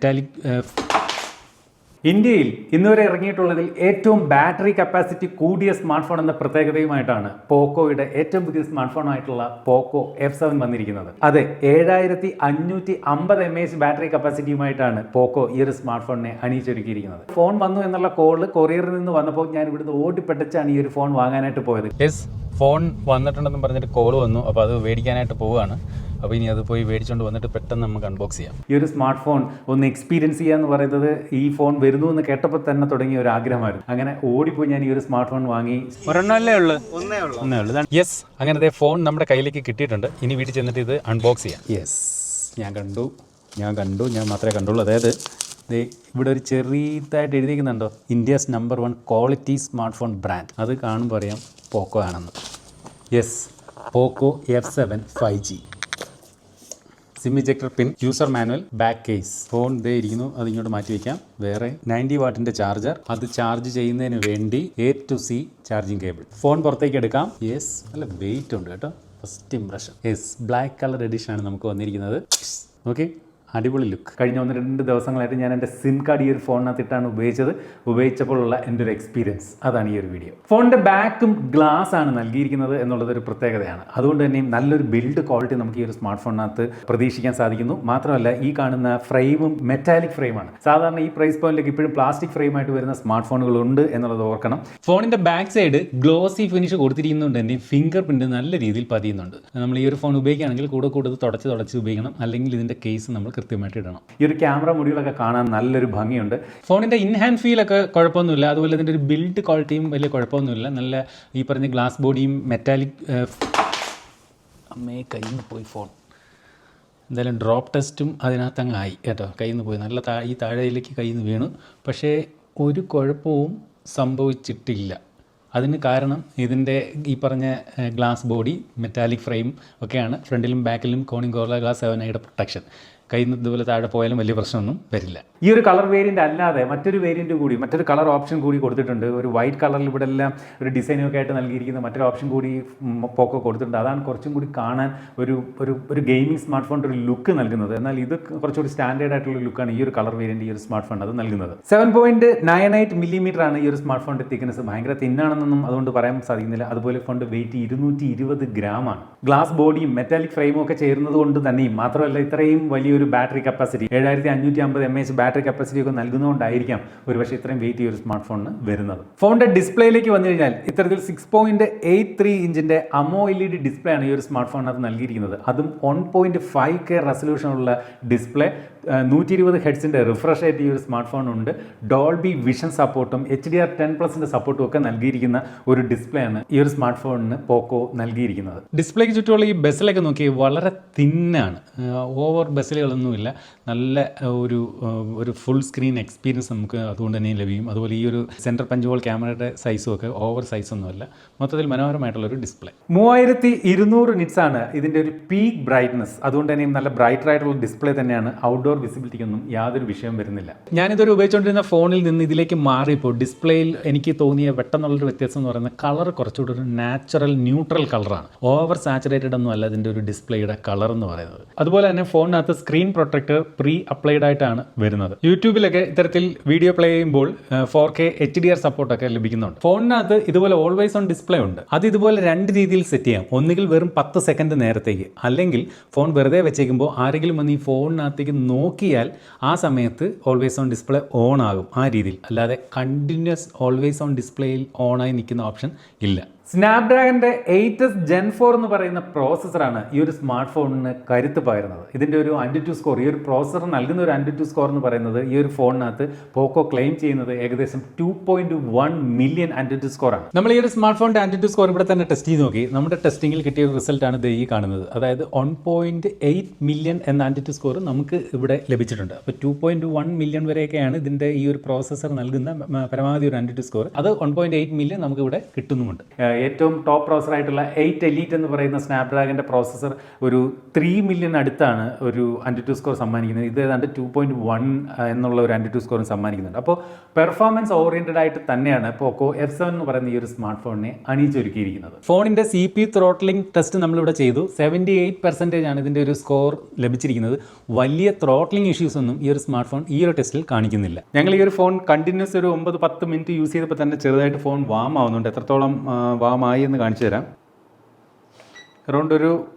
Metallic ഇന്ത്യയിൽ ഇന്നുവരെ ഇറങ്ങിയിട്ടുള്ളതിൽ ഏറ്റവും ബാറ്ററി കപ്പാസിറ്റി കൂടിയ സ്മാർട്ട് ഫോൺ എന്ന പ്രത്യേകതയുമായിട്ടാണ് പോക്കോയുടെ ഏറ്റവും പുതിയ സ്മാർട്ട് ഫോൺ ആയിട്ടുള്ള പോക്കോ എഫ് സെവൻ വന്നിരിക്കുന്നത്. അതെ ഏഴായിരത്തി അഞ്ഞൂറ്റി അമ്പത് എം എച്ച് ബാറ്ററി കപ്പാസിറ്റിയുമായിട്ടാണ് പോക്കോ ഈ ഒരു സ്മാർട്ട് ഫോണിനെ അണിയിച്ചൊരുക്കിയിരിക്കുന്നത്. ഫോൺ വന്നു എന്നുള്ള കോൾ കൊറിയറിൽ നിന്ന് വന്നപ്പോൾ ഞാൻ ഇവിടുന്ന് ഓടിപ്പെട്ടിച്ചാണ് ഈ ഒരു ഫോൺ വാങ്ങാനായിട്ട് പോയത്. യെസ് ഫോൺ വന്നിട്ടുണ്ടെന്ന് പറഞ്ഞിട്ട് കോൾ വന്നു. അപ്പോൾ അത് മേടിക്കാനായിട്ട് പോവുകയാണ്. അപ്പോൾ ഇനി അത് പോയി മേടിച്ചുകൊണ്ട് വന്നിട്ട് പെട്ടെന്ന് നമുക്ക് അൺബോക്സ് ചെയ്യാം. ഈ ഒരു സ്മാർട്ട് ഫോൺ ഒന്ന് എക്സ്പീരിയൻസ് ചെയ്യുക എന്ന് പറയുന്നത് ഈ ഫോൺ വരുന്നു എന്ന് കേട്ടപ്പോൾ തന്നെ തുടങ്ങിയ ഒരു ആഗ്രഹമായിരുന്നു. അങ്ങനെ ഓടിപ്പോയി ഞാൻ ഈ ഒരു സ്മാർട്ട് ഫോൺ വാങ്ങി ഒരെണ്ണമല്ലേ ഉള്ളൂ? ഒന്നേ ഉള്ളൂ. ഒന്നേ ഉള്ളൂ യെസ് അങ്ങനത്തെ ഫോൺ നമ്മുടെ കയ്യിലേക്ക് കിട്ടിയിട്ടുണ്ട്. ഇനി വീട്ടിൽ ചെന്നിട്ട് ഇത് അൺബോക്സ് ചെയ്യാം. യെസ് ഞാൻ കണ്ടു. ഞാൻ കണ്ടു. ഞാൻ മാത്രമേ കണ്ടുള്ളൂ. അതായത് ദേ ഇവിടെ ഒരു ചെറിയതായിട്ട് എഴുതിയിരിക്കുന്നുണ്ടോ? India's number one quality smartphone brand. അത് കാണുമ്പോൾ അറിയാം പോക്കോ ആണെന്ന്. Yes Poco F seven five G SIM ejector pin user manual back case phone ഇതേ ഇരിക്കുന്നു അത് ഇങ്ങോട്ട് മാറ്റി വയ്ക്കാം വേറെ നയന്റി വാട്ടിന്റെ ചാർജർ അത് ചാർജ് ചെയ്യുന്നതിന് വേണ്ടി A to C charging cable phone പുറത്തേക്ക് എടുക്കാം. യെസ് നല്ല വെയിറ്റ് ഉണ്ട് കേട്ടോ. First impression yes black colour edition ആണ് നമുക്ക് വന്നിരിക്കുന്നത്. ഓക്കെ അടിപൊളി ലുക്ക് കഴിഞ്ഞ ഒന്ന് രണ്ട് ദിവസങ്ങളായിട്ട് ഞാൻ എന്റെ സിം കാർഡ് ഈ ഒരു ഫോണിനകത്തിട്ടാണ് ഉപയോഗിച്ചത്. ഉപയോഗിച്ചപ്പോഴുള്ള എന്റെ ഒരു എക്സ്പീരിയൻസ് അതാണ് ഈ ഒരു വീഡിയോ ഫോണിന്റെ ബാക്കും ഗ്ലാസ് ആണ് നൽകിയിരിക്കുന്നത് എന്നുള്ളത് ഒരു പ്രത്യേകതയാണ്. അതുകൊണ്ട് തന്നെയും നല്ലൊരു ബിൽഡ് ക്വാളിറ്റി നമുക്ക് ഈ ഒരു സ്മാർട്ട് ഫോണിനകത്ത് പ്രതീക്ഷിക്കാൻ സാധിക്കുന്നു. മാത്രമല്ല ഈ കാണുന്ന ഫ്രെയിമും മെറ്റാലിക് ഫ്രെയിമാണ് സാധാരണ ഈ പ്രൈസ് പോയിന്റിലേക്ക് ഇപ്പോഴും പ്ലാസ്റ്റിക് ഫ്രെയിമായിട്ട് വരുന്ന സ്മാർട്ട് ഫോണുകളുണ്ട് എന്നുള്ളത് ഓർക്കണം. ഫോണിന്റെ ബാക്ക് സൈഡ് ഗ്ലോസി ഫിനിഷ് കൊടുത്തിരിക്കുന്നതുകൊണ്ട് തന്നെ ഫിംഗർ പ്രിന്റ് നല്ല രീതിയിൽ പതിയുന്നുണ്ട്. നമ്മൾ ഈ ഒരു ഫോൺ ഉപയോഗിക്കുകയാണെങ്കിൽ കൂടെ കൂടുതൽ തുടച്ച് തുടച്ച് ഉപയോഗിക്കണം. അല്ലെങ്കിൽ ഇതിന്റെ കേസ് നമ്മൾ കൃത്യമായിട്ട് ഇടണം. ഈ ഒരു ക്യാമറ മുടികളൊക്കെ കാണാൻ നല്ലൊരു ഭംഗിയുണ്ട്. ഫോണിന്റെ ഇൻഹാൻഡ് ഫീലൊക്കെ കുഴപ്പമൊന്നുമില്ല. അതുപോലെ ഇതിന്റെ ഒരു ബിൽഡ് ക്വാളിറ്റിയും വലിയ കുഴപ്പമൊന്നുമില്ല. നല്ല ഈ പറഞ്ഞ ഗ്ലാസ് ബോഡിയും മെറ്റാലിക് അമ്മേ കയ്യിൽ നിന്ന് പോയി ഫോൺ എന്തായാലും ഡ്രോപ്പ് ടെസ്റ്റും അതിനകത്ത് അങ്ങ് ആയി കേട്ടോ. കയ്യിൽ നിന്ന് പോയി. നല്ല താ ഈ താഴയിലേക്ക് കയ്യിൽ നിന്ന് വീണു. പക്ഷേ ഒരു കുഴപ്പവും സംഭവിച്ചിട്ടില്ല. അതിന് കാരണം ഇതിന്റെ ഈ പറഞ്ഞ ഗ്ലാസ് ബോഡി മെറ്റാലിക് ഫ്രെയിം ഒക്കെയാണ്. ഫ്രണ്ടിലും ബാക്കിലും കോണിംഗ് കോർല ഗ്ലാസ് സെവൻ ഐയുടെ പ്രൊട്ടക്ഷൻ കയ്യിൽ ഇതുപോലെ താഴെ പോയാലും വലിയ പ്രശ്നമൊന്നും വരില്ല. ഈ ഒരു കളർ വേരിയന്റ് അല്ലാതെ മറ്റൊരു വേരിയന്റ് കൂടി മറ്റൊരു കളർ ഓപ്ഷൻ കൂടി കൊടുത്തിട്ടുണ്ട്. ഒരു വൈറ്റ് കളറിൽ ഇവിടെ എല്ലാം ഒരു ഡിസൈനൊക്കെ ആയിട്ട് നൽകിയിരിക്കുന്ന മറ്റൊരു ഓപ്ഷൻ കൂടി പോക്കോ കൊടുത്തിട്ടുണ്ട്. അതാണ് കുറച്ചും കൂടി കാണാൻ ഒരു ഒരു ഒരു ഗെയിമിംഗ് സ്മാർട്ട് ഫോണിന്റെ ഒരു ലുക്ക് നൽകുന്നത്. എന്നാൽ ഇത് കുറച്ചുകൂടി സ്റ്റാൻഡേർഡ് ആയിട്ടുള്ള ലുക്കാണ് ഈ ഒരു കളർ വേരിയന്റ് ഈ ഒരു സ്മാർട്ട് ഫോൺ അത് നൽകുന്നത്. Seven point nine eight millimetre ആണ് ഈ ഒരു സ്മാർട്ട് ഫോണിന്റെ തിക്നെസ് ഭയങ്കര തിന്നാണെന്നൊന്നും അതുകൊണ്ട് പറയാൻ സാധിക്കുന്നില്ല. അതുപോലെ ഫോണിന്റെ വെയിറ്റ് ഇരുന്നൂറ്റി ഇരുപത് ഗ്രാം ആണ്. ഗ്ലാസ് ബോഡിയും മെറ്റാലിക് ഫ്രെയിമും ഒക്കെ ചേരുന്നത് കൊണ്ട് തന്നെയും മാത്രമല്ല ഇത്രയും വലിയൊരു ബാറ്ററി കപ്പാസിറ്റി ഏഴായിരത്തി അഞ്ഞൂറ്റി അമ്പത് എം എച്ച് ബാറ്ററി കപ്പാസിറ്റി ഒക്കെ നൽകുന്നതുകൊണ്ടായിരിക്കാം ഒരുപക്ഷെ ഇത്രയും വെയിറ്റ് ഈ ഒരു സ്മാർട്ട് ഫോണിന് വരുന്നത്. ഫോണിന്റെ ഡിസ്പ്ലേയിലേക്ക് വന്നു കഴിഞ്ഞാൽ ഇത്തരത്തിൽ സിക്സ് പോയിന്റ് എയ്റ്റ് ത്രീ ഇഞ്ചിന്റെ AMOLED display ആണ് ഈ ഒരു സ്മാർട്ട് ഫോണിനകത്ത് നൽകിയിരിക്കുന്നത്. അതും വൺ പോയിന്റ് ഫൈവ് കെ റെസൊല്യൂഷനുള്ള ഡിസ്പ്ലേ നൂറ്റി ഇരുപത് ഹെഡ്സിന്റെ റിഫ്രഷ് ആയിട്ട് ഈ ഒരു സ്മാർട്ട് ഫോൺ ഉണ്ട് ഡോൾബി വിഷൻ സപ്പോർട്ടും എച്ച് ഡി ആർ ടെൻ പ്ലസിന്റെ സപ്പോർട്ടും ഒക്കെ നൽകിയിരിക്കുന്ന ഒരു ഡിസ്പ്ലേ ആണ് ഈ ഒരു സ്മാർട്ട് ഫോണിന് പോക്കോ നൽകിയിരിക്കുന്നത്. ഡിസ്പ്ലേക്ക് ചുറ്റുമുള്ള ഈ ബസ്സിലൊക്കെ നോക്കി വളരെ തിന്നാണ് ഓവർ ബസ്സിലുകളൊന്നുമില്ല നല്ല ഒരു ഒരു ഫുൾ സ്ക്രീൻ എക്സ്പീരിയൻസ് നമുക്ക് അതുകൊണ്ട് തന്നെ ലഭിക്കും. അതുപോലെ ഈ ഒരു സെന്റർ പഞ്ച് ഹോൾ ക്യാമറയുടെ സൈസും ഒക്കെ ഓവർ സൈസ് ഒന്നുമല്ല മൊത്തത്തിൽ മനോഹരമായിട്ടുള്ള ഒരു ഡിസ്പ്ലേ മൂവായിരത്തി ഇരുന്നൂറ് നിറ്റ്സാണ് ഇതിന്റെ ഒരു പീക്ക് ബ്രൈറ്റ്നസ് അതുകൊണ്ട് തന്നെയും നല്ല ബ്രൈറ്റർ ആയിട്ടുള്ള ഡിസ്പ്ലേ തന്നെയാണ് ഔട്ട്ഡോർ വിസിബിലിറ്റിക്കൊന്നും യാതൊരു വിഷയം വരുന്നില്ല. ഞാനിതൊരു ഉപയോഗിച്ചുകൊണ്ടിരുന്ന ഫോണിൽ നിന്ന് ഇതിലേക്ക് മാറിയപ്പോൾ ഡിസ്പ്ലേയിൽ എനിക്ക് തോന്നിയ പെട്ടെന്നുള്ളൊരു വ്യത്യാസം എന്ന് പറയുന്നത് കളർ കുറച്ചുകൂടി ഒരു നാച്ചുറൽ ന്യൂട്രൽ കളറാണ് ഓവർ സാച്ചുറേറ്റഡ് ഒന്നും അല്ല ഇതിന്റെ ഒരു ഡിസ്പ്ലേയുടെ കളർ എന്ന് പറയുന്നത്. അതുപോലെ തന്നെ ഫോണിനകത്ത് സ്ക്രീൻ പ്രൊട്ടക്ടർ പ്രീ അപ്ലൈഡ് ആയിട്ടാണ് വരുന്നത്. യൂട്യൂബിലൊക്കെ ഇത്തരത്തിൽ വീഡിയോ പ്ലേ ചെയ്യുമ്പോൾ four K H D R സപ്പോർട്ടൊക്കെ ലഭിക്കുന്നുണ്ട്. ഫോണിനകത്ത് ഇതുപോലെ ഓൾവേസ് ഓൺ ഡിസ്പ്ലേ ഉണ്ട്. അത് ഇതുപോലെ രണ്ട് രീതിയിൽ സെറ്റ് ചെയ്യാം. ഒന്നുകിൽ വെറും പത്ത് സെക്കൻഡ് നേരത്തേക്ക്. അല്ലെങ്കിൽ ഫോൺ വെറുതെ വെച്ചേക്കുമ്പോൾ ആരെങ്കിലും വന്ന് ഈ ഫോണിനകത്തേക്ക് നോക്കിയാൽ ആ സമയത്ത് ഓൾവേസ് ഓൺ ഡിസ്പ്ലേ ഓൺ ആകും. ആ രീതിയിൽ. അല്ലാതെ കണ്ടിന്യൂസ് ഓൾവേസ് ഓൺ ഡിസ്പ്ലേയിൽ ഓണായി നിൽക്കുന്ന ഓപ്ഷൻ ഇല്ല. സ്നാപ്ഡ്രാഗന്റെ എയ്റ്റസ് ജെൻ ഫോർ എന്ന് പറയുന്ന പ്രോസസ്സറാണ് ഈ ഒരു സ്മാർട്ട് ഫോണിന് കരുത്ത് പകരുന്നത്. ഇതിന്റെ ഒരു ആന്റിറ്റ്യൂ സ്കോർ ഈ ഒരു പ്രോസസ്സർ നൽകുന്ന ഒരു ആന്റിറ്റ്യൂ സ്കോർ എന്ന് പറയുന്നത് ഈ ഒരു ഫോണിനകത്ത് പോക്കോ ക്ലെയിം ചെയ്യുന്നത് ഏകദേശം two point one million AnTuTu സ്കോറാണ് score ആണ്. നമ്മൾ ഈ ഒരു സ്മാർട്ട് ഫോണിന്റെ ആന്റിറ്റ്യൂ സ്കോർ ഇവിടെ തന്നെ ടെസ്റ്റ് ചെയ്ത് നോക്കി. നമ്മുടെ ടെസ്റ്റിംഗിൽ കിട്ടിയ ഒരു റിസൾട്ട് ആണ് ദേ ഈ കാണുന്നത്. അതായത് വൺ പോയിന്റ് എയ്റ്റ് മില്യൺ എന്ന ആന്റി ടു സ്കോർ നമുക്ക് ഇവിടെ ലഭിച്ചിട്ടുണ്ട്. അപ്പോൾ ടു പോയിന്റ് വൺ മില്യൺ വരെയൊക്കെയാണ് ഇതിന്റെ ഈ ഒരു പ്രോസസ്സർ നൽകുന്ന പരമാവധി ഒരു ആന്റി ടു സ്കോർ. അത് വൺ പോയിന്റ് എയ്റ്റ് മില്യൺ നമുക്ക് ഇവിടെ കിട്ടുന്നുമുണ്ട്. ഏറ്റവും ടോപ്പ് പ്രോസർ ആയിട്ടുള്ള എയ്റ്റ് എലീറ്റ് എന്ന് പറയുന്ന സ്നാപ്ഡ്രാഗന്റെ പ്രോസസ്സർ ഒരു ത്രീ മില്യൺ അടുത്താണ് ഒരു ടു സ്കോർ സമ്മാനിക്കുന്നത്. ഇത് ഏതാണ്ട് ടു പോയിന്റ് വൺ എന്നുള്ള ഒരു ടു സ്കോറും സമ്മാനിക്കുന്നുണ്ട്. അപ്പോൾ പെർഫോമൻസ് ഓറിയന്റഡ് ആയിട്ട് തന്നെയാണ് പോക്കോ എഫ് സെവൻ എന്ന് പറയുന്ന ഈ ഒരു സ്മാർട്ട് ഫോണിനെ അണിയിച്ചൊരുക്കിയിരിക്കുന്നത് ഫോണിന്റെ സി പി ത്രോട്ട്ലിംഗ് ടെസ്റ്റ് നമ്മളിവിടെ ചെയ്തു. സെവന്റി എയ്റ്റ് പെർസെന്റേജ് ആണ് ഇതിന്റെ ഒരു സ്കോർ ലഭിച്ചിരിക്കുന്നത്. വലിയ ത്രോട്ട്ലിംഗ് ഇഷ്യൂസ് ഒന്നും ഈ ഒരു സ്മാർട്ട് ഫോൺ ഈ ഒരു ടെസ്റ്റിൽ കാണിക്കുന്നില്ല. ഞങ്ങൾ ഈ ഒരു ഫോൺ കണ്ടിന്യൂസ് ഒരു ഒമ്പത് പത്ത് മിനിറ്റ് യൂസ് ചെയ്തപ്പോൾ തന്നെ ചെറുതായിട്ട് ഫോൺ വാം ആവുന്നുണ്ട്. എത്രത്തോളം വാം ആയി എന്ന് കാണിച്ചു തരാം. അറൗണ്ട് ഒരു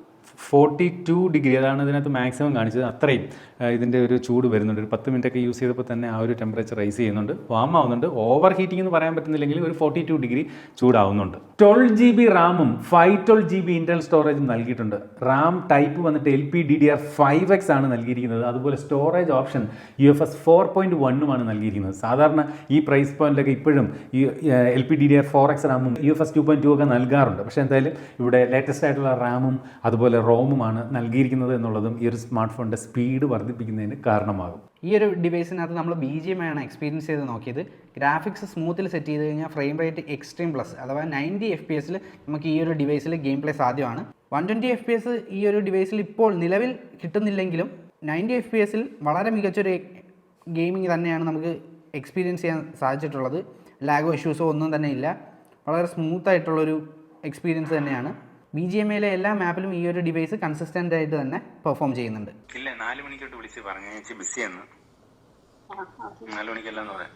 ഫോർട്ടി ടു ഡിഗ്രി അതാണ് ഇതിനകത്ത് മാക്സിമം കാണിച്ചത്. അത്രയും. ഇതിന്റെ ഒരു ചൂട് വരുന്നുണ്ട്. ഒരു പത്ത് മിനിറ്റൊക്കെ യൂസ് ചെയ്തപ്പോൾ തന്നെ ആ ഒരു ടെമ്പറേച്ചർ റൈസ് ചെയ്യുന്നുണ്ട്. വാം ആവുന്നുണ്ട്. ഓവർ ഹീറ്റിംഗ് എന്ന് പറയാൻ പറ്റുന്നില്ലെങ്കിൽ ഒരു ഫോർട്ടി ടു ഡിഗ്രി ചൂടാവുന്നുണ്ട് ട്വൽവ് ജി ബി റാമും five twelve G B internal സ്റ്റോറേജും നൽകിയിട്ടുണ്ട്. റാം ടൈപ്പ് വന്നിട്ട് L P D D R five X ആണ് നൽകിയിരിക്കുന്നത്. അതുപോലെ storage option U F S four point വണ്ണുമാണ് നൽകിയിരിക്കുന്നത്. സാധാരണ ഈ പ്രൈസ് പോയിന്റിലൊക്കെ ഇപ്പോഴും ഈ L P D D R four X റാമും U F S two point two ഒക്കെ നൽകാറുണ്ട്. പക്ഷേ എന്തായാലും ഇവിടെ ലേറ്റസ്റ്റ് ആയിട്ടുള്ള റാമും അതുപോലെ റോമുമാണ് നൽകിയിരിക്കുന്നത് എന്നുള്ളതും ഈ ഒരു സ്മാർട്ട് ഫോണിന്റെ സ്പീഡ് വർദ്ധിപ്പിക്കുന്നതിന് കാരണമാകും. ഈ ഒരു ഡിവൈസിനകത്ത് നമ്മൾ ബി ജി എം ആണ് എക്സ്പീരിയൻസ് ചെയ്ത് നോക്കിയത്. ഗ്രാഫിക്സ് സ്മൂത്തിൽ സെറ്റ് ചെയ്ത് കഴിഞ്ഞാൽ ഫ്രെയിം റേറ്റ് എക്സ്ട്രീം പ്ലസ് അഥവാ നയന്റി എഫ് പി എസിൽ നമുക്ക് ഈ ഒരു ഡിവൈസിൽ ഗെയിം പ്ലേ സാധ്യമാണ്. One twenty F P S ഈ ഒരു ഡിവൈസിൽ ഇപ്പോൾ നിലവിൽ കിട്ടുന്നില്ലെങ്കിലും നയന്റി എഫ് പി എസിൽ വളരെ മികച്ചൊരു ഗെയിമിംഗ് തന്നെയാണ് നമുക്ക് എക്സ്പീരിയൻസ് ചെയ്യാൻ സാധിച്ചിട്ടുള്ളത്. ലാഗോ ഇഷ്യൂസോ ഒന്നും തന്നെ ഇല്ല. വളരെ സ്മൂത്തായിട്ടുള്ളൊരു എക്സ്പീരിയൻസ് തന്നെയാണ്. ബി ജി എം എയിലെ എല്ലാ മാപ്പിലും ഈ ഒരു ഡിവൈസ് കൺസിസ്റ്റന്റ് ആയിട്ട് തന്നെ പെർഫോം ചെയ്യുന്നുണ്ട്. ഇല്ല നാല് മണിക്കോട്ട് വിളിച്ച് പറഞ്ഞു ചേച്ചി ബിസിയെന്ന് നാല് മണിക്കല്ലെന്ന് പറയാം.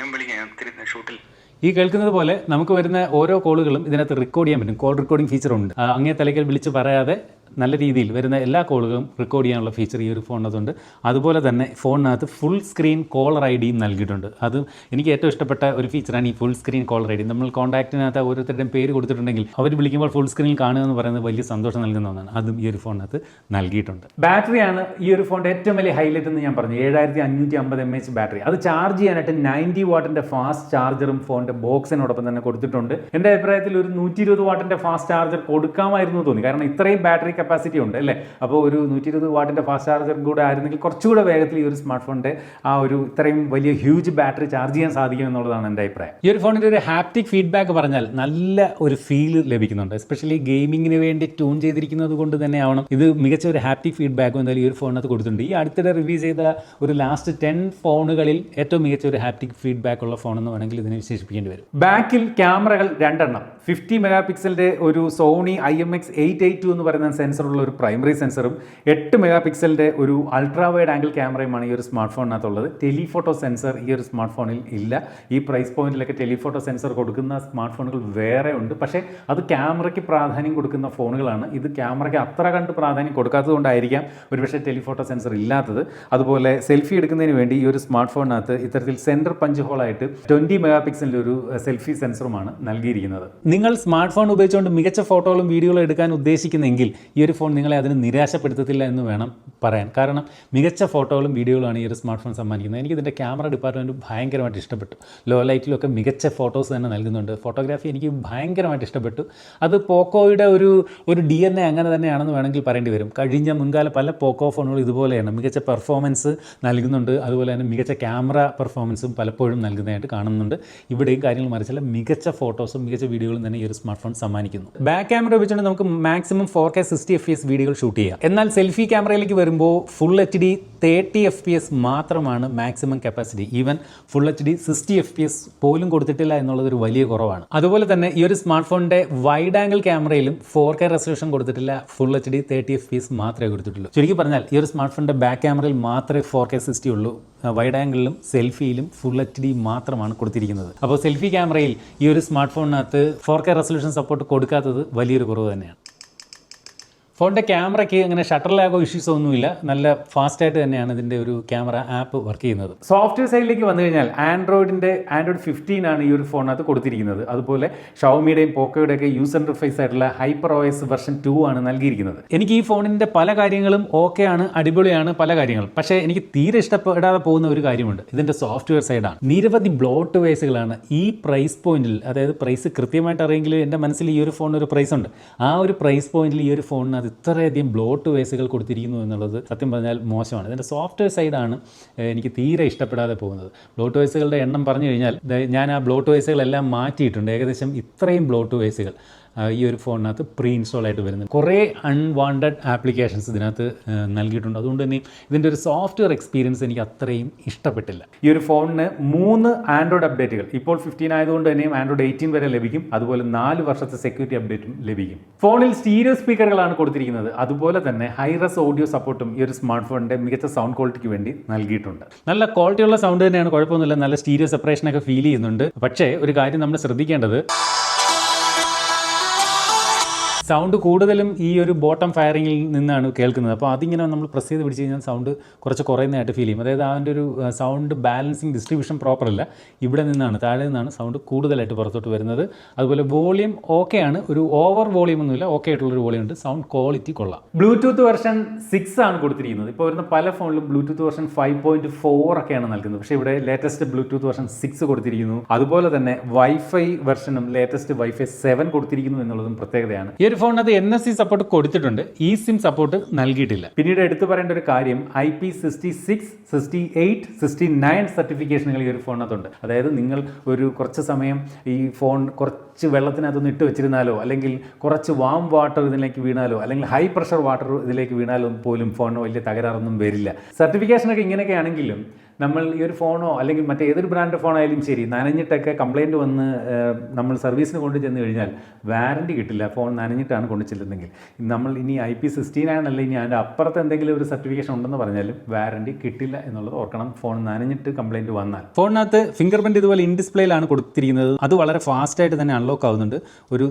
ഞാൻ വിളിക്കാം ഷൂട്ടിൽ ഈ കേൾക്കുന്നത് പോലെ നമുക്ക് വരുന്ന ഓരോ കോളുകളും ഇതിനകത്ത് റെക്കോർഡ് ചെയ്യാൻ പറ്റും. കോൾ റെക്കോർഡിംഗ് ഫീച്ചർ ഉണ്ട്. അങ്ങേ തലയ്ക്കൽ വിളിച്ച് പറയാതെ നല്ല രീതിയിൽ വരുന്ന എല്ലാ കോളുകളും റെക്കോർഡ് ചെയ്യാനുള്ള ഫീച്ചർ ഈ ഒരു ഫോണിനകത്തുണ്ട് അതുപോലെ തന്നെ ഫോണിനകത്ത് ഫുൾ സ്ക്രീൻ കോളർ ഐ ഡിയും നൽകിയിട്ടുണ്ട്. അത് എനിക്ക് ഏറ്റവും ഇഷ്ടപ്പെട്ട ഒരു ഫീച്ചറാണ് ഈ full screen caller I D നമ്മൾ കോൺടാക്റ്റിനകത്ത് ഓരോരുത്തരുടെയും പേര് കൊടുത്തിട്ടുണ്ടെങ്കിൽ അവർ വിളിക്കുമ്പോൾ ഫുൾ സ്ക്രീൻ കാണുക എന്ന് പറയുന്നത് വലിയ സന്തോഷം നൽകുന്ന ഒന്നാണ്. അതും ഈ ഒരു ഫോണിനകത്ത് നൽകിയിട്ടുണ്ട്. ബാറ്ററിയാണ് ഈ ഒരു ഫോണിന്റെ ഏറ്റവും വലിയ ഹൈലൈറ്റ് എന്ന് ഞാൻ പറഞ്ഞു. ഏഴായിരത്തി അഞ്ഞൂറ്റി അമ്പത് എം എച്ച് ബാറ്ററി അത് ചാർജ് ചെയ്യാനായിട്ട് നയന്റി വാട്ടിന്റെ ഫാസ്റ്റ് ചാർജറും ഫോണിന്റെ ബോക്സിനോടൊപ്പം തന്നെ കൊടുത്തിട്ടുണ്ട്. എന്റെ അഭിപ്രായത്തിൽ ഒരു നൂറ്റി ഇരുപത് വാട്ടിന്റെ ഫാസ്റ്റ് ചാർജർ കൊടുക്കാമായിരുന്നു തോന്നി. കാരണം ഇത്രയും ബാറ്ററി കപ്പാസിറ്റി ഉണ്ട് അല്ലേ? അപ്പോൾ ഒരു നൂറ്റി ഇരുപത് വാട്ടിന്റെ ഫാസ്റ്റ് ചാർജർ കൂടെ ആയിരുന്നെങ്കിൽ കുറച്ചുകൂടെ വേഗത്തിൽ ഈ ഒരു സ്മാർട്ട് ഫോണിന്റെ ആ ഒരു ഇത്രയും വലിയ ഹ്യൂജ് ബാറ്ററി ചാർജ് ചെയ്യാൻ സാധിക്കും എന്നുള്ളതാണ് എന്റെ അഭിപ്രായം. ഈ ഒരു ഫോണിന്റെ ഒരു ഹാപ്റ്റിക് ഫീഡ്ബാക്ക് പറഞ്ഞാൽ നല്ല ഒരു ഫീൽ ലഭിക്കുന്നുണ്ട്. എസ്പെഷ്യലി ഗെയിമിങ്ങിന് വേണ്ടി ട്യൂൺ ചെയ്തിരിക്കുന്നത് കൊണ്ട് തന്നെ ആവണം. ഇത് മികച്ച ഒരു ഹാപ്റ്റിക് ഫീഡ്ബാക്കും എന്തായാലും ഈ ഒരു ഫോണിനകത്ത് കൊടുത്തിട്ടുണ്ട്. ഈ അടുത്തിടെ റിവ്യൂ ചെയ്ത ഒരു ലാസ്റ്റ് ടെൻ ഫോണുകളിൽ ഏറ്റവും മികച്ച ഒരു ഹാപ്റ്റിക് ഫീഡ്ബാക്ക് ഉള്ള ഫോൺ എന്ന് വേണമെങ്കിൽ ഇതിനെ വിശേഷിപ്പിക്കേണ്ടി വരും. ബാക്കിൽ ക്യാമറകൾ രണ്ടെണ്ണം. ഫിഫ്റ്റി മെഗാ പിക്സലിന്റെ ഒരു Sony I M X eight eight two എന്ന് പറയുന്ന സെൻസറുള്ള ഒരു പ്രൈമറി സെൻസറും എട്ട് മെഗാ പിക്സലിന്റെ ഒരു അൾട്രാ വൈഡ് ആംഗിൾ ക്യാമറയുമാണ് ഈ ഒരു സ്മാർട്ട് ഫോണിനകത്തുള്ളത് ടെലിഫോട്ടോ സെൻസർ ഈ ഒരു സ്മാർട്ട് ഫോണിൽ ഇല്ല. ഈ പ്രൈസ് പോയിന്റിലൊക്കെ ടെലിഫോട്ടോ സെൻസർ കൊടുക്കുന്ന സ്മാർട്ട് ഫോണുകൾ വേറെ ഉണ്ട്. പക്ഷേ അത് ക്യാമറയ്ക്ക് പ്രാധാന്യം കൊടുക്കുന്ന ഫോണുകളാണ്. ഇത് ക്യാമറയ്ക്ക് അത്ര കണ്ട് പ്രാധാന്യം കൊടുക്കാത്തത് കൊണ്ടായിരിക്കാം ഒരുപക്ഷെ ടെലിഫോട്ടോ സെൻസർ ഇല്ലാത്തത്. അതുപോലെ സെൽഫി എടുക്കുന്നതിന് വേണ്ടി ഈ ഒരു സ്മാർട്ട് ഫോണിനകത്ത് ഇത്തരത്തിൽ സെന്റർ പഞ്ച് ഹോളായിട്ട് ട്വന്റി മെഗാ പിക്സലിന്റെ ഒരു സെൽഫി സെൻസറുമാണ് നൽകിയിരിക്കുന്നത്. നിങ്ങൾ സ്മാർട്ട് ഫോൺ ഉപയോഗിച്ചുകൊണ്ട് മികച്ച ഫോട്ടോകളും വീഡിയോകളും എടുക്കാൻ ഉദ്ദേശിക്കുന്നെങ്കിൽ ഈ ഒരു ഫോൺ നിങ്ങളെ അതിന് നിരാശപ്പെടുത്തത്തില്ല എന്ന് വേണം പറയാൻ. കാരണം മികച്ച ഫോട്ടോകളും വീഡിയോകളാണ് ഈ ഒരു സ്മാർട്ട് ഫോൺ സമ്മാനിക്കുന്നത്. എനിക്ക് ഇതിന്റെ ക്യാമറ ഡിപ്പാർട്ട്മെന്റ് ഭയങ്കരമായിട്ട് ഇഷ്ടപ്പെട്ടു. ലോ ലൈറ്റിലൊക്കെ മികച്ച ഫോട്ടോസ് തന്നെ നൽകുന്നുണ്ട്. ഫോട്ടോഗ്രാഫി എനിക്ക് ഭയങ്കരമായിട്ട് ഇഷ്ടപ്പെട്ടു. അത് പോക്കോയുടെ ഒരു ഒരു ഡി എൻ എ അങ്ങനെ തന്നെയാണെന്ന് വേണമെങ്കിൽ പറയേണ്ടി വരും. കഴിഞ്ഞ മുൻകാല പല പോക്കോ ഫോണുകളും ഇതുപോലെയാണ്. മികച്ച പെർഫോമൻസ് നൽകുന്നുണ്ട്. അതുപോലെ തന്നെ മികച്ച ക്യാമറ പെർഫോമൻസും പലപ്പോഴും നൽകുന്നതായിട്ട് കാണുന്നുണ്ട്. ഇവിടെയും കാര്യങ്ങൾ മറിച്ചല്ല മികച്ച ഫോട്ടോസും മികച്ച വീഡിയോകളും തന്നെ ഈ ഒരു സ്മാർട്ട് ഫോൺ സമ്മാനിക്കുന്നു. ബാക്ക് ക്യാമറ ഉപയോഗിച്ചുകൊണ്ട് നമുക്ക് maximum four K sixty F S വീഡിയോകൾ ഷൂട്ട് ചെയ്യാം. എന്നാൽ സെൽഫി ക്യാമറയിലേക്ക് വരുമ്പോൾ full H D thirty F P S മാത്രമാണ് maximum capacity even full H D sixty F P S പോലും കൊടുത്തിട്ടില്ല എന്നുള്ളത് ഒരു വലിയ കുറവാണ്. അതുപോലെ തന്നെ ഈ ഒരു സ്മാർട്ട് ഫോണിന്റെ വൈഡ് ആംഗിൾ ക്യാമറയിലും ഫോർ കെ റെസൊല്യൂഷൻ കൊടുത്തിട്ടില്ല. Full H D thirty F P S മാത്രമേ കൊടുത്തിട്ടുള്ളൂ. ചുരുക്കി പറഞ്ഞാൽ ഈ ഒരു സ്മാർട്ട് ഫോണിന്റെ ബാക്ക് ക്യാമറയിൽ മാത്രമേ ഫോർ കെ സിക്സ്റ്റി ഉള്ളൂ. വൈഡ് ആംഗിളിലും സെൽഫിയിലും ഫുൾ എച്ച് ഡി മാത്രമാണ് കൊടുത്തിരിക്കുന്നത്. അപ്പോൾ സെൽഫി ക്യാമറയിൽ ഈ ഒരു സ്മാർട്ട് ഫോണിനകത്ത് ഫോർ കെ റെസൊല്യൂഷൻ സപ്പോർട്ട് കൊടുക്കാത്തത് വലിയൊരു കുറവ് തന്നെയാണ്. ഫോണിന്റെ ക്യാമറയ്ക്ക് അങ്ങനെ ഷട്ടർ ലാഗോ ഇഷ്യൂസ് ഒന്നുമില്ല. നല്ല ഫാസ്റ്റായിട്ട് തന്നെയാണ് ഇതിന്റെ ഒരു ക്യാമറ ആപ്പ് വർക്ക് ചെയ്യുന്നത്. സോഫ്റ്റ്വെയർ സൈഡിലേക്ക് വന്നു കഴിഞ്ഞാൽ ആൻഡ്രോയിഡിന്റെ ആൻഡ്രോയിഡ് ഫിഫ്റ്റീൻ ആണ് ഈ ഒരു ഫോണിനകത്ത് കൊടുത്തിരിക്കുന്നത്. അതുപോലെ ഷവമിയുടെയും പോക്കോയുടെ ഒക്കെ യൂസർ ഇന്റർഫേസ് ആയിട്ടുള്ള ഹൈപ്പർ ഓയസ് വെർഷൻ ടു ആണ് നൽകിയിരിക്കുന്നത്. എനിക്ക് ഈ ഫോണിന്റെ പല കാര്യങ്ങളും ഓക്കെ ആണ് അടിപൊളിയാണ് പല കാര്യങ്ങളും. പക്ഷേ എനിക്ക് തീരെ ഇഷ്ടപ്പെടാതെ പോകുന്ന ഒരു കാര്യമുണ്ട്. ഇതിന്റെ സോഫ്റ്റ്വെയർ സൈഡാണ് നിരവധി ബ്ലോട്ട് വേസുകളാണ് ഈ പ്രൈസ് പോയിന്റിൽ അതായത് പ്രൈസ് കൃത്യമായിട്ട് അറിയെങ്കിൽ എന്റെ മനസ്സിൽ ഈ ഒരു ഫോണിന് ഒരു പ്രൈസ് ഉണ്ട്. ആ ഒരു പ്രൈസ് പോയിന്റിൽ ഈ ഒരു ഫോണിനകത്ത് ഇത്രയധികം ബ്ലോട്ട് വേസുകൾ കൊടുത്തിരിക്കുന്നു എന്നുള്ളത് സത്യം പറഞ്ഞാൽ മോശമാണ്. ഇതിന്റെ സോഫ്റ്റ്വെയർ സൈഡാണ് എനിക്ക് തീരെ ഇഷ്ടപ്പെടാതെ പോകുന്നത്. ബ്ലോട്ട് വേസുകളുടെ എണ്ണം പറഞ്ഞു കഴിഞ്ഞാൽ ഞാൻ ആ ബ്ലോട്ട് വേസുകളെല്ലാം മാറ്റിയിട്ടുണ്ട്. ഏകദേശം ഇത്രയും ബ്ലോട്ട് വേസുകൾ. ഈ ഒരു ഫോണിനകത്ത് പ്രീ ഇൻസ്റ്റാൾ ആയിട്ട് വരുന്നത്. കുറേ അൺവാണ്ടഡ് ആപ്ലിക്കേഷൻസ് ഇതിനകത്ത് നൽകിയിട്ടുണ്ട്. അതുകൊണ്ട് തന്നെ ഇതിന്റെ ഒരു സോഫ്റ്റ്വെയർ എക്സ്പീരിയൻസ് എനിക്ക് അത്രയും ഇഷ്ടപ്പെട്ടില്ല. ഈ ഒരു ഫോണിന് മൂന്ന് ആൻഡ്രോയിഡ് അപ്ഡേറ്റുകൾ ഇപ്പോൾ ഫിഫ്റ്റീൻ ആയതുകൊണ്ട് തന്നെയും ആൻഡ്രോയിഡ് എയ്റ്റീൻ വരെ ലഭിക്കും. അതുപോലെ നാല് വർഷത്തെ സെക്യൂരിറ്റി അപ്ഡേറ്റും ലഭിക്കും. ഫോണിൽ സ്റ്റീരിയോ സ്പീക്കറുകളാണ് കൊടുത്തിരിക്കുന്നത്. അതുപോലെ തന്നെ ഹൈറസ് ഓഡിയോ സപ്പോർട്ടും ഈ ഒരു സ്മാർട്ട് ഫോണിന്റെ മികച്ച സൗണ്ട് ക്വാളിറ്റിക്ക് വേണ്ടി നൽകിയിട്ടുണ്ട്. നല്ല ക്വാളിറ്റിയുള്ള സൗണ്ട് തന്നെയാണ്. കുഴപ്പമൊന്നുമില്ല. നല്ല സ്റ്റീരിയോ സെപ്പറേഷനൊക്കെ ഫീൽ ചെയ്യുന്നുണ്ട്. പക്ഷേ ഒരു കാര്യം നമ്മൾ ശ്രദ്ധിക്കേണ്ടത് സൗണ്ട് കൂടുതലും ഈ ഒരു ബോട്ടം ഫയറിങ്ങിൽ നിന്നാണ് കേൾക്കുന്നത്. അപ്പോൾ അതിങ്ങനെ നമ്മൾ പ്രസ് ചെയ്ത് പിടിച്ച് കഴിഞ്ഞാൽ സൗണ്ട് കുറച്ച് കുറയുന്നതായിട്ട് ഫീൽ ചെയ്യും. അതായത് അതിന്റെ ഒരു സൗണ്ട് ബാലൻസിങ് ഡിസ്ട്രിബ്യൂഷൻ പ്രോപ്പർ അല്ല. ഇവിടെ നിന്നാണ് താഴെ നിന്നാണ് സൗണ്ട് കൂടുതലായിട്ട് പുറത്തോട്ട് വരുന്നത്. അതുപോലെ വോളിയം ഓക്കെയാണ് ഒരു ഓവർ വോളിയം ഒന്നുമില്ല ഓക്കെ ആയിട്ടുള്ളൊരു വോളിയം ഉണ്ട്. സൗണ്ട് ക്വാളിറ്റി കൊള്ളാം. ബ്ലൂടൂത്ത് വെർഷൻ സിക്സ് ആണ് കൊടുത്തിരിക്കുന്നത്. ഇപ്പോൾ വരുന്ന പല ഫോണിലും Bluetooth version five point four ഒക്കെയാണ് നൽകുന്നത്. പക്ഷേ ഇവിടെ ലേറ്റസ്റ്റ് ബ്ലൂടൂത്ത് വെർഷൻ സിക്സ് കൊടുത്തിരിക്കുന്നു. അതുപോലെ തന്നെ വൈഫൈ വെർഷനും ലേറ്റസ്റ്റ് വൈഫൈ സെവൻ കൊടുത്തിരിക്കുന്നു എന്നുള്ളതും പ്രത്യേകതയാണ്. ഈ ഒരു ഫോണിനകത്ത് എൻ എസ് സി സപ്പോർട്ട് കൊടുത്തിട്ടുണ്ട്. ഇ സിം സപ്പോർട്ട് നൽകിയിട്ടില്ല. പിന്നീട് എടുത്തു പറയേണ്ട ഒരു കാര്യം I P sixty six sixty eight sixty nine സർട്ടിഫിക്കേഷനുകൾ ഈ ഒരു ഫോണിനകത്തുണ്ട് അതായത് നിങ്ങൾ ഒരു കുറച്ച് സമയം ഈ ഫോൺ കുറച്ച് വെള്ളത്തിനകത്തൊന്ന് ഇട്ട് വെച്ചിരുന്നാലോ അല്ലെങ്കിൽ കുറച്ച് വാം വാട്ടർ ഇതിലേക്ക് വീണാലോ അല്ലെങ്കിൽ ഹൈ പ്രഷർ വാട്ടർ ഇതിലേക്ക് വീണാലോ പോലും ഫോണിന് വലിയ തകരാറൊന്നും വരില്ല. സർട്ടിഫിക്കേഷനൊക്കെ ഇങ്ങനെയൊക്കെ ആണെങ്കിലും നമ്മൾ ഈ ഒരു ഫോണോ അല്ലെങ്കിൽ മറ്റേതൊരു ബ്രാൻഡ് ഫോണായാലും ശരി നനഞ്ഞിട്ടൊക്കെ കംപ്ലയിന്റ് വന്ന് നമ്മൾ സർവീസിന് കൊണ്ട് ചെന്ന് കഴിഞ്ഞാൽ വാറന്റി കിട്ടില്ല. ഫോൺ നനഞ്ഞിട്ടാണ് കൊണ്ട് ചെല്ലുന്നതെങ്കിൽ നമ്മൾ ഇനി ഐ പി സിക്സ്റ്റീൻ ആണല്ല ഇനി അതിന്റെ അപ്പുറത്ത് എന്തെങ്കിലും ഒരു സർട്ടിഫിക്കേഷൻ ഉണ്ടെന്ന് പറഞ്ഞാലും വാറന്റി കിട്ടില്ല എന്നുള്ളത് ഓർക്കണം. ഫോൺ നനഞ്ഞിട്ട് കംപ്ലയിന്റ് വന്നാൽ. ഫോണിനകത്ത് ഫിംഗർ പ്രിന്റ് ഇതുപോലെ ഇൻ ഡിസ്പ്ലേയിലാണ് കൊടുത്തിരിക്കുന്നത്. അത് വളരെ ഫാസ്റ്റായിട്ട് തന്നെ അൺലോക്ക് ആവുന്നുണ്ട്. ഒരു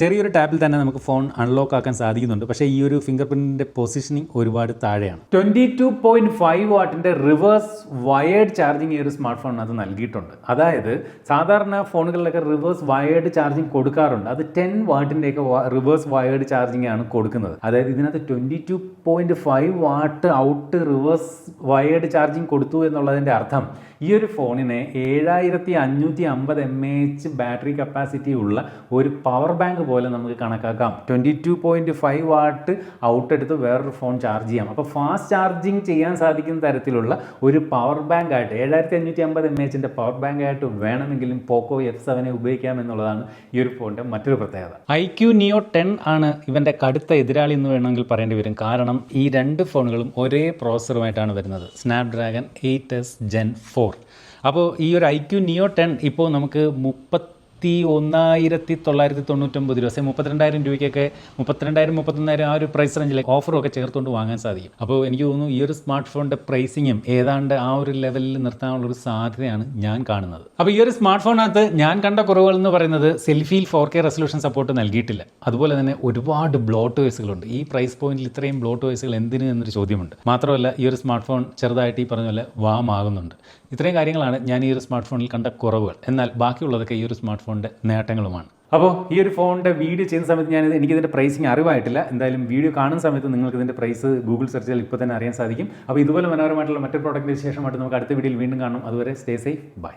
ചെറിയൊരു ടാപ്പിൽ തന്നെ നമുക്ക് ഫോൺ അൺലോക്ക് ആക്കാൻ സാധിക്കുന്നുണ്ട്. പക്ഷേ ഈ ഒരു ഫിംഗർ പ്രിന്റിന്റെ പൊസിഷനിങ് ഒരുപാട് താഴെയാണ്. ട്വന്റി ടു പോയിന്റ് ഫൈവ് വാട്ടിന്റെ റിവേഴ്സ് വയേർഡ് ചാർജിങ് ഈ ഒരു സ്മാർട്ട് ഫോണിനകത്ത് നൽകിയിട്ടുണ്ട്. അതായത് സാധാരണ ഫോണുകളിലൊക്കെ റിവേഴ്സ് വയേർഡ് ചാർജിങ് കൊടുക്കാറുണ്ട്. അത് ടെൻ വാട്ടിന്റെയൊക്കെ റിവേഴ്സ് വയേർഡ് ചാർജിങ് ആണ് കൊടുക്കുന്നത്. അതായത് ഇതിനകത്ത് twenty two point five watt out reverse wired charging കൊടുത്തു എന്നുള്ളതിന്റെ അർത്ഥം ഈ ഒരു ഫോണിന് ഏഴായിരത്തി അഞ്ഞൂറ്റി അമ്പത് M A H battery capacity ഉള്ള ഒരു പവർ ബാങ്ക് പോലെ നമുക്ക് കണക്കാക്കാം. Twenty two point five watt out എടുത്ത് വേറൊരു ഫോൺ ചാർജ് ചെയ്യാം. അപ്പോൾ ഫാസ്റ്റ് ചാർജിങ് ചെയ്യാൻ സാധിക്കുന്ന തരത്തിലുള്ള ഒരു പവർ ബാങ്ക് ആയിട്ട് ഏഴായിരത്തി അഞ്ഞൂറ്റി അമ്പത് എം എച്ചിന്റെ പവർ ബാങ്ക് ആയിട്ട് വേണമെങ്കിലും പോക്കോ എഫ് സെവനെ ഉപയോഗിക്കാം എന്നുള്ളതാണ് ഈ ഒരു ഫോണിന്റെ മറ്റൊരു പ്രത്യേകത. ഐ ക്യു നിയോ ടെൻ ആണ് ഇവന്റെ കടുത്ത എതിരാളി എന്ന് വേണമെങ്കിൽ പറയേണ്ടി വരും. കാരണം ഈ രണ്ട് ഫോണുകളും ഒരേ പ്രോസറുമായിട്ടാണ് വരുന്നത്. Snapdragon eight S Gen four അപ്പോൾ ഈ ഒരു ഐ ക്യു നിയോ ടെൻ ഇപ്പോൾ നമുക്ക് മുപ്പത്തി ഒന്നായിരത്തി തൊള്ളായിരത്തി തൊണ്ണൂറ്റൊമ്പത് രൂപ. സെ മുപ്പത്തിരണ്ടായിരം രൂപയ്ക്കൊക്കെ മുപ്പത്തിരണ്ടായിരം മുപ്പത്തൊന്നായിരം ആ ഒരു പ്രൈസ് റേഞ്ചിലേക്ക് ഓഫറൊക്കെ ചേർത്തുകൊണ്ട് വാങ്ങാൻ സാധിക്കും. അപ്പോൾ എനിക്ക് തോന്നുന്നു ഈ ഒരു സ്മാർട്ട് ഫോണിന്റെ പ്രൈസിങ്ങും ഏതാണ്ട് ആ ഒരു ലെവലിൽ നിർത്താനുള്ള ഒരു സാധ്യതയാണ് ഞാൻ കാണുന്നത്. അപ്പോൾ ഈ ഒരു സ്മാർട്ട് ഫോണിനകത്ത് ഞാൻ കണ്ട കുറവുകൾ എന്ന് പറയുന്നത് സെൽഫിയിൽ ഫോർ കെ റെസൊല്യൂഷൻ സപ്പോർട്ട് നൽകിയിട്ടില്ല. അതുപോലെ തന്നെ ഒരുപാട് ബ്ലോട്ട് വേഴ്സുകളുണ്ട് ഈ പ്രൈസ് പോയിന്റിൽ ഇത്രയും ബ്ലോട്ട് വേഴ്സുകൾ എന്തിനു എന്നൊരു ചോദ്യമുണ്ട്. മാത്രമല്ല ഈ ഒരു സ്മാർട്ട് ഫോൺ ചെറുതായിട്ട് ഈ പറഞ്ഞ പോലെ വാം ആകുന്നുണ്ട്. ഇത്രയും കാര്യങ്ങളാണ് ഞാൻ ഈ ഒരു സ്മാർട്ട് ഫോണിൽ കണ്ട കുറവുകൾ. എന്നാൽ ബാക്കിയുള്ളതൊക്കെ ഈ ഒരു സ്മാർട്ട് ഫോണിന്റെ നേട്ടങ്ങളുമാണ്. അപ്പോൾ ഈ ഒരു ഫോണിന്റെ വീഡിയോ ചെയ്യുന്ന സമയത്ത് ഞാൻ എനിക്കിതിന്റെ പ്രൈസിങ് അറിവായിട്ടില്ല. എന്തായാലും വീഡിയോ കാണുന്ന സമയത്ത് നിങ്ങൾക്ക് ഇതിന്റെ പ്രൈസ് ഗൂഗിൾ സെർച്ച് ചെയ്താൽ ഇപ്പോൾ തന്നെ അറിയാൻ സാധിക്കും. അപ്പോൾ ഇതുപോലെ മനോഹരമായിട്ടുള്ള മറ്റൊരു പ്രോഡക്റ്റിന് ശേഷമായിട്ട് നമുക്ക് അടുത്ത വീഡിയോയിൽ വീണ്ടും കാണണം. അതുവരെ സ്റ്റേ സേഫ് ബൈ